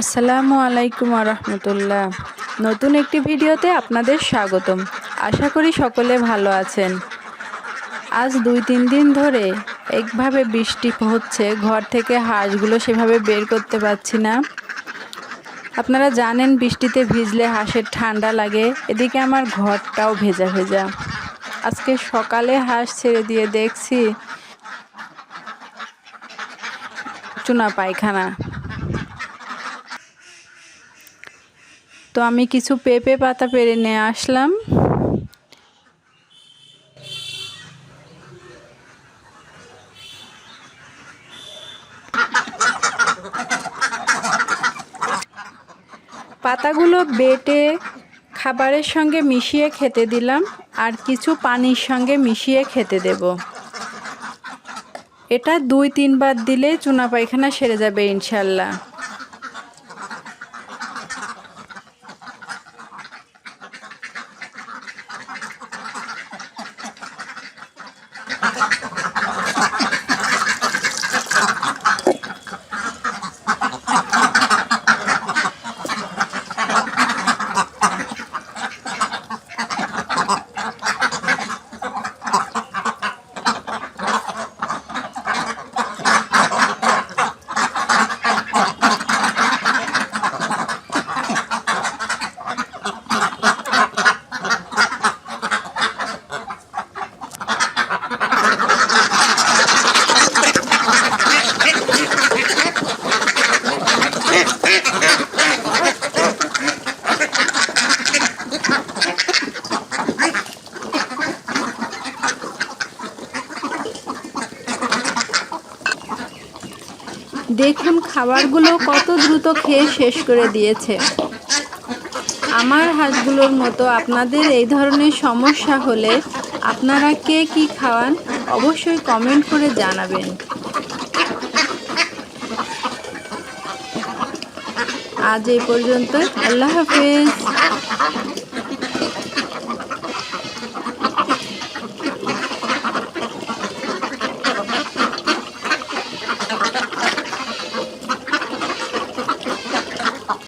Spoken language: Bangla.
আসসালামু আলাইকুম রহমতুল্লাহ। নতুন একটি ভিডিওতে আপনাদের স্বাগতম। আশা করি সকলে ভালো আছেন। আজ দুই তিন দিন ধরে একভাবে বৃষ্টি হচ্ছে, ঘর থেকে হাঁসগুলো সেভাবে বের করতে পারছি না। আপনারা জানেন বৃষ্টিতে ভিজলে হাঁসের ঠান্ডা লাগে, এদিকে আমার ঘরটাও ভেজা ভেজা। আজকে সকালে হাঁস ছেড়ে দিয়ে দেখছি চুনা পায়খানা। তো আমি কিছু পেঁপে পাতা পেরে নিয়ে আসলাম। পাতাগুলো বেটে খাবারের সঙ্গে মিশিয়ে খেতে দিলাম আর কিছু পানির সঙ্গে মিশিয়ে খেতে দেব। এটা দুই তিনবার দিলে চুনা পায়খানা সেরে যাবে ইনশাল্লাহ। দেখুন খাবারগুলো কত দ্রুত খেয়ে শেষ করে দিয়েছে। আমার হাঁসগুলোর মতো আপনাদের এই ধরনের সমস্যা হলে আপনারা কে কি খাওয়ান অবশ্যই কমেন্ট করে জানাবেন। আজ এই পর্যন্ত আল্লাহ হাফেজ।